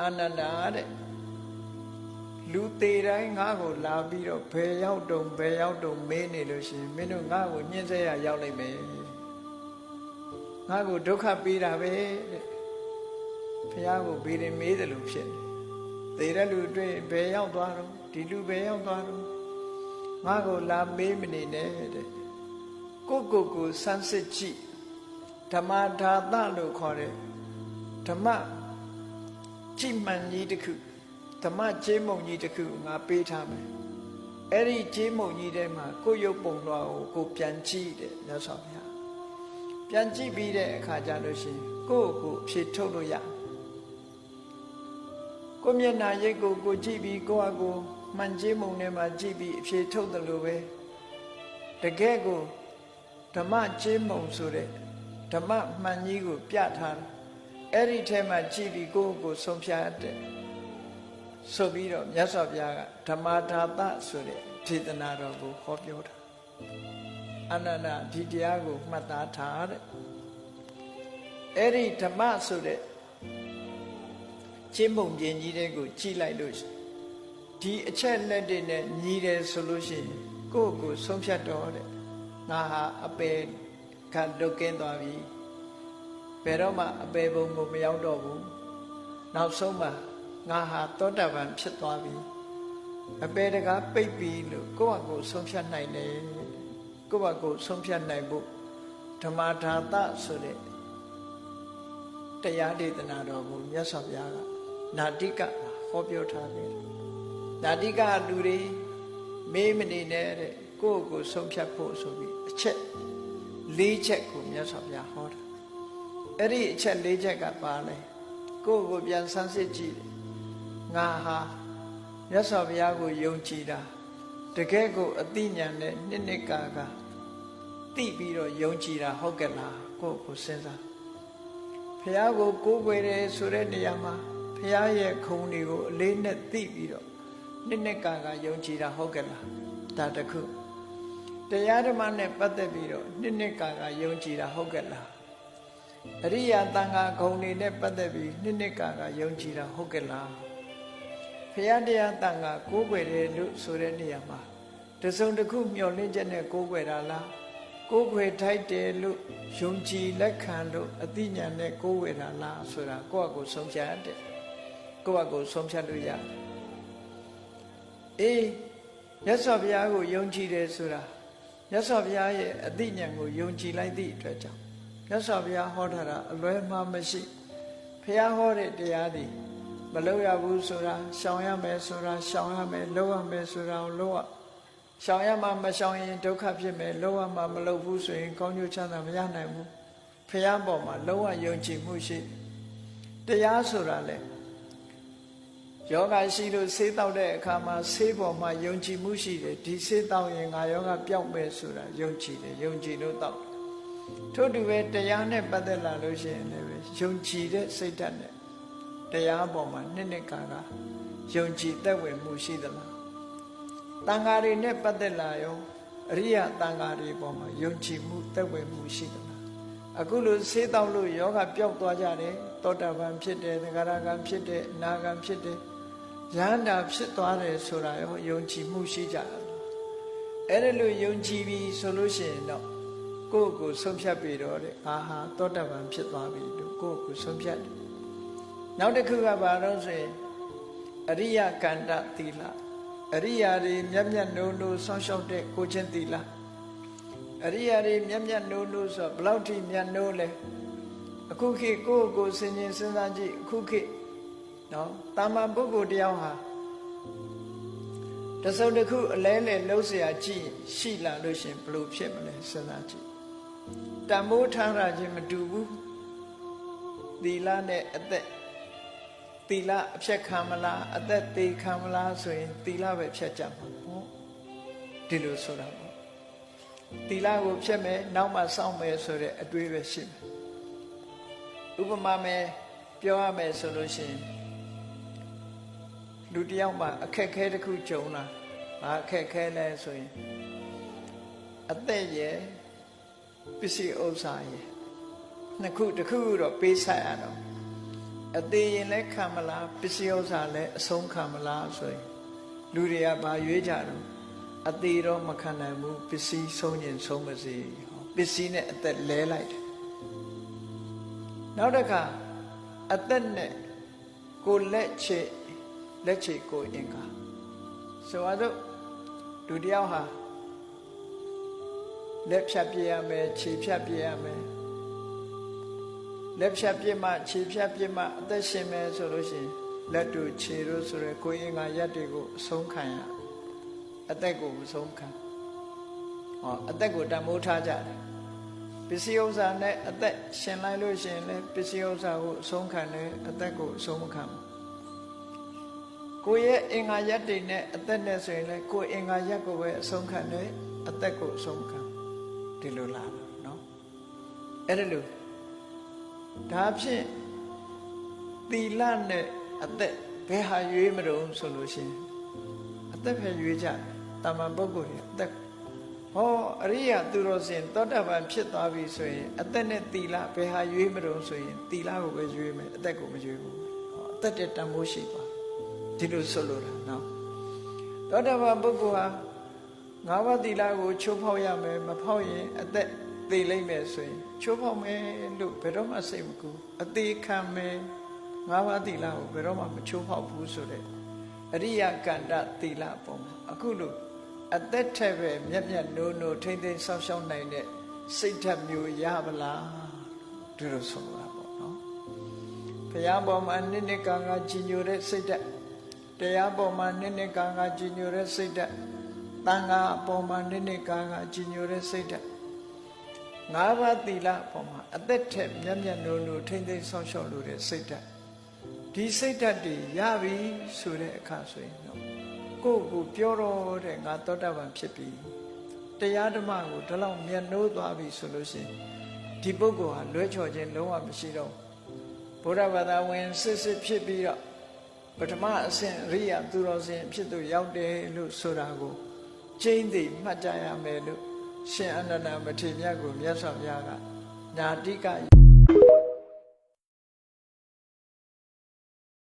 အာနန္ဒာတဲ့လူသေးတိုင်းငါ့ကိုလာပြီးတော့ဘယ်ရောက်တုံဘယ်ရောက်တုံမေးနေလို့ရှိရင်မင်းတို့ငါ့ကိုညှင်းဆဲရရောက်လိမ့်မယ်ငါ့ကိုဒုက္ခပေးတာပဲတဲ့ဘုရားကိုဘေးရင်မေးတယ်လို့ဖြစ်နေသေတဲ့လူတွေ့ဘယ်ရောက်သွားတော့ဒီလူဘယ်ရောက်သွားတော့ငါ့ကိုလာမေးမနေနဲ့တဲ့ကိုကိုကိုစမ်းစစ်ကြည့်ဓမ္မဒါသလို့ခေါ်တဲ့ဓမ္မ ကြည်မှန်ကြီးတစ်ခုဓမ္မကျေးမုံကြီးတစ်ခုငါပေးထားမယ်အဲ့ဒီကျေးမုံကြီးထဲမှာကိုယ်ရုပ်ပုံတော်ကိုကိုပြန်ကြည့်တဲ့မြတ်စွာဘုရားပြန်ကြည့်ပြီးတဲ့အခါကျလို့ရှိရင်ကိုယ့်ကိုယ်ဖြေထုတ်လို့ရကိုယ်မျက်နှာရိပ်ကိုကိုကြည့်ပြီးကိုယ့်အကိုမှန်ကျေးမုံထဲမှာကြည့်ပြီးအဖြေထုတ်တယ်လို့ပဲတကယ်ကိုဓမ္မကျေးမုံဆိုတဲ့ဓမ္မမှန်ကြီးကိုပြထားတယ် အဲ့ဒီထဲမှာကြည့်ပြီးကိုယ့်ကိုယ်ဆုံးဖြတ်တဲ့ဆိုပြီးတော့မြတ်စွာဘုရားကဓမ္မဒါသဆိုတဲ့ဒေသနာတော်ကိုဟောပြောတာအနန္တဒီတရားကိုမှတ်သားထားတဲ့အဲ့ဒီဓမ္မဆိုတဲ့ကျင့်ပုံပြင်ကြီးတဲ့ကိုကြည်လိုက်လို့ဒီအချက်လက်တွေနဲ့ညီတယ်ဆိုလို့ရှိရင်ကိုယ့်ကိုယ်ဆုံးဖြတ်တော်တဲ့ငါဟာအပေကလွတ်ကင်းသွားပြီ ဘယ်တော့မှအပေဘုံကိုမရောက်တော့ဘူးနောက်ဆုံးမှာငါဟာသောတာပန်ဖြစ်သွားပြီအပေတကားပိတ်ပြီလို့ကိုယ့်အကိုဆုံးဖြတ်နိုင်တယ်ကိုယ့်အကိုဆုံးဖြတ်နိုင်ဖို့ဓမ္မဒါသဆိုတဲ့တရားဒေသနာတော်ကိုမြတ်စွာဘုရားကနာတိကဟောပြောထားတယ်နာတိကလူတွေမေးမနေနဲ့တဲ့ကိုယ့်ကိုဆုံးဖြတ်ဖို့ဆိုပြီးအချက်၄ချက်ကိုမြတ်စွာဘုရားဟောတာ အဲ့ဒီအချက်၄ချက်ကပါလဲကိုယ့်ကိုပြန်ဆန်းစစ်ကြည့်တယ်ငါဟာမြတ်စွာဘုရားကိုယုံကြည်တာတကယ်ကိုအသိဉာဏ်နဲ့နှစ်နှစ်ကာကသိပြီးတော့ယုံကြည်တာဟုတ်ကဲ့လားကိုယ့်ကိုစဉ်းစားဘုရားကိုကိုးကွယ်တယ်ဆိုတဲ့နေရာမှာဘုရားရဲ့ခုံတွေကိုအလေးနဲ့သိပြီးတော့နှစ်နှစ်ကာကယုံကြည်တာဟုတ်ကဲ့လားဒါတခုတရားဓမ္မနဲ့ပတ်သက်ပြီးတော့နှစ်နှစ်ကာကယုံကြည်တာဟုတ်ကဲ့လား အရိယာတန်ခါဂုံတွေနဲ့ပတ်သက်ပြီးနှစ်နှစ်ကာကယုံကြည်တာဟုတ်ကဲ့လားဖရာတရားတန်ခါကိုးကွယ်တယ်လို့ဆိုတဲ့နေရာမှာတစုံတစ်ခုမျှော်လင့်ချက်နဲ့ကိုးကွယ်တာလားကိုးကွယ်ထိုက်တယ်လို့ယုံကြည်လက်ခံလို့အသိဉာဏ်နဲ့ကိုးကွယ်တာလားဆိုတာကိုယ့်အကိုဆုံးဖြတ်တဲ့ကိုယ့်အကိုဆုံးဖြတ်လို့ရတယ်အေးမြတ်စွာဘုရားကိုယုံကြည်တယ်ဆိုတာမြတ်စွာဘုရားရဲ့အသိဉာဏ်ကိုယုံကြည်လိုက်သည့်အတွက်ကြောင့် မြတ်စွာဘုရားဟောထားတာအလွဲမှားမရှိဘုရားဟောတဲ့တရားတွေမလုပ်ရဘူးဆိုတာရှောင်ရမယ်ဆိုတာရှောင်ရမယ်လုပ်ရမယ်ဆိုတာကိုလုပ်ရရှောင်ရမှမရှောင်ရင်ဒုက္ခဖြစ်မယ်လုပ်ရမှမလုပ်ဘူးဆိုရင်ကောင်းကျိုးချမ်းသာမရနိုင်ဘူးဘုရားပေါ်မှာလုံးဝယုံကြည်မှုရှိတရားဆိုတာလေယောဂရှိလို့ဆေးတောက်တဲ့အခါမှာဆေးပေါ်မှာယုံကြည်မှုရှိတယ်ဒီဆေးတောက်ရင်ငါယောဂပျောက်မယ်ဆိုတာယုံကြည်တယ်ယုံကြည်လို့တောက် ထို့တူပဲတရားနဲ့ပတ်သက်လာလို့ရှိရင်လည်းယုံကြည်တဲ့စိတ်ဓာတ်နဲ့တရားပေါ်မှာနှစ်နှစ်ကာကယုံကြည်သက်ဝင်မှုရှိသလားတန်ဃာတွေနဲ့ပတ်သက်လာရောအရိယတန်ဃာတွေပေါ်မှာယုံကြည်မှုသက်ဝင်မှုရှိသလားအခုလိုဆေးတောက်လို့ယောဂပျောက်သွားကြတယ်သောတာပန်ဖြစ်တယ်သဂရကံဖြစ်တယ်အနာကံဖြစ်တယ်ရဟန္တာဖြစ်သွားတယ်ဆိုတာရောယုံကြည်မှုရှိကြတယ်အဲ့ဒါလို့ယုံကြည်ပြီဆိုလို့ရှိရင်တော့ ကိုယ့်ကိုဆုံးဖြတ်ပြီတော့တဲ့အာဟာသောတာပန်ဖြစ်သွားပြီလို့ကိုယ့်ကိုဆုံးဖြတ်တယ်နောက်တစ်ခုကဘာလို့ဆိုရင်အရိယကန္တသီလအရိယာတွေမျက်မျက်နှုံနှုံဆောင်းလျှောက်တဲ့ကိုချင်းသီလအရိယာတွေမျက်မျက်နှုံနှုံဆိုဘလောက်ထိမျက်နှုံးလဲအခုခေတ်ကိုယ့်ကိုစဉ်းကျင်စဉ်းစားကြည့်အခုခေတ်နော်တာမန်ပုဂ္ဂိုလ်တယောက်ဟာတစုံတစ်ခုအလဲလဲလှုပ်เสียကြည့်ရှိလာလို့ရှင်ဘလို့ဖြစ်မလဲစဉ်းစားကြည့် တန်မိုးထားတာချင်းမတူဘူးသီလနဲ့အသက်သီလအဖြတ်ခံမလားအသက်သေးခံမလားဆိုရင်သီလပဲဖြတ်ကြမှာပေါ့ဒီလိုဆိုတာပေါ့သီလကိုဖြတ်မယ်နောက်မှစောင့်မယ်ဆိုတဲ့အတွေးပဲရှိမယ်ဥပမာမယ်ပြောရမယ်ဆိုလို့ရှိရင်လူတယောက်မှအခက်ခဲတစ်ခုကြုံလာဘာအခက်ခဲလဲဆိုရင်အသက်ရဲ့ ပစ္စည်းဥစ္စာရဲ့နှစ်ခုတစ်ခုတော့ပေးဆက်ရတော့အသေးရင်လည်းခံမလားပစ္စည်းဥစ္စာလည်းအဆုံးခံမလားဆိုရင်လူတွေကဘာရွေးကြတော့အသေးတော့မခံနိုင်ဘူးပစ္စည်းဆုံးရင်ဆုံးမစေဟောပစ္စည်းနဲ့အသက်လဲလိုက်တယ်နောက်တစ်ခါအသက်နဲ့ကိုယ်လက်ချေလက်ချေကိုယ်အင်္ဂါဆိုတော့လူတစ်ယောက်ဟာ လက်ဖြတ်ပြရမယ်ခြေဖြတ်ပြရမယ်လက်ဖြတ်ပြမှခြေဖြတ်ပြမှအသက်ရှင်မယ်ဆိုလို့ရှိရင်လက်တို့ခြေတို့ဆိုရယ်ကိုယ်အင်္ဂါရက်တွေကိုအဆုံးခံရအသက်ကိုမဆုံးခံဟောအသက်ကိုတန်ဖိုးထားကြတယ်ပစ္စည်းဥစ္စာနဲ့အသက်ရှင်လိုက်လို့ရှိရင်လည်းပစ္စည်းဥစ္စာကိုအဆုံးခံတယ်အသက်ကိုအဆုံးမခံဘူးကိုယ့်ရဲ့အင်္ဂါရက်တွေနဲ့အသက်နဲ့ဆိုရင်လည်းကိုယ်အင်္ဂါရက်ကိုပဲအဆုံးခံတယ်အသက်ကိုအဆုံးမခံ ဒီလိုလာတာเนาะအဲ့ဒါလို့ဒါဖြင့်သီလနဲ့အသက်ဘယ်ဟာရွေးမလို့ဆိုလို့ရှိရင်အသက်ပဲရွေးကြတယ်တာမန်ပုဂ္ဂိုလ်တွေအသက်ဟောအရိယာသူတော်စင်သောတာပန်ဖြစ်သွားပြီဆိုရင်အသက်နဲ့သီလဘယ်ဟာရွေးမလို့ဆိုရင်သီလကိုပဲရွေးမယ်အသက်ကိုမရွေးဘူးဟောအသက်တဲ့တန်ဖိုးရှိသွားဒီလိုဆိုလိုတာနော်သောတာပန်ပုဂ္ဂိုလ်ဟာ ငါးပါးသီလကိုချိုးဖောက်ရမယ်မဖောက်ရင်အသက်သေလိမ့်မယ်ဆိုရင်ချိုးဖောက်မယ်လို့ဘယ်တော့မှစိတ်မကူအသေးခံမယ်ငါးပါးသီလကိုဘယ်တော့မှမချိုးဖောက်ဘူးဆိုတဲ့အရိယကန္တသီလပုံမှာအခုလို့အသက်ထက်ပဲမျက်မျက်နိုးနိုးထိမ့်သိမ်းဆောက်ရှောက်နိုင်တဲ့စိတ်ဓာတ်မျိုးရပါလားဒီလိုဆိုတာပေါ့နော်ဘုရားပေါ်မှာနိနိကံကကြီးညိုတဲ့စိတ်ဓာတ်တရားပေါ်မှာနိနိကံကကြီးညိုတဲ့စိတ်ဓာတ် တန်ခါအပေါ်မှာနိနိကံကကြီးညိုတဲ့စိတ်ဓာတ်ငါးပါးသီလအပေါ်မှာအသက်ထက်မျက်မျက်နိုးနိုးထိမ့်သိမ်းဆောက်ရှောက်လို့တဲ့စိတ်ဓာတ်ဒီစိတ်ဓာတ်တွေရပြီဆိုတဲ့အခါဆိုရင်တော့ကိုယ့်ကိုပြောတော့တဲ့ငါသောတာပန်ဖြစ်ပြီတရားဓမ္မကိုဒီလောက်မျက်နှိုးသွားပြီဆိုလို့ရှိရင်ဒီပုဂ္ဂိုလ်ဟာလွဲချော်ခြင်းလုံးဝမရှိတော့ဘူးဘုရားဘာသာဝင်စစ်စစ်ဖြစ်ပြီးတော့ပထမအဆင့်အရိယာသူတော်စင်ဖြစ်သူရောက်တယ်လို့ဆိုတာကို ကျင်းသိမှတ်ကြရမယ်လို့ရှင်အနန္ဒမထေရမြတ်ကိုမြတ်စွာဘုရားကညာတိက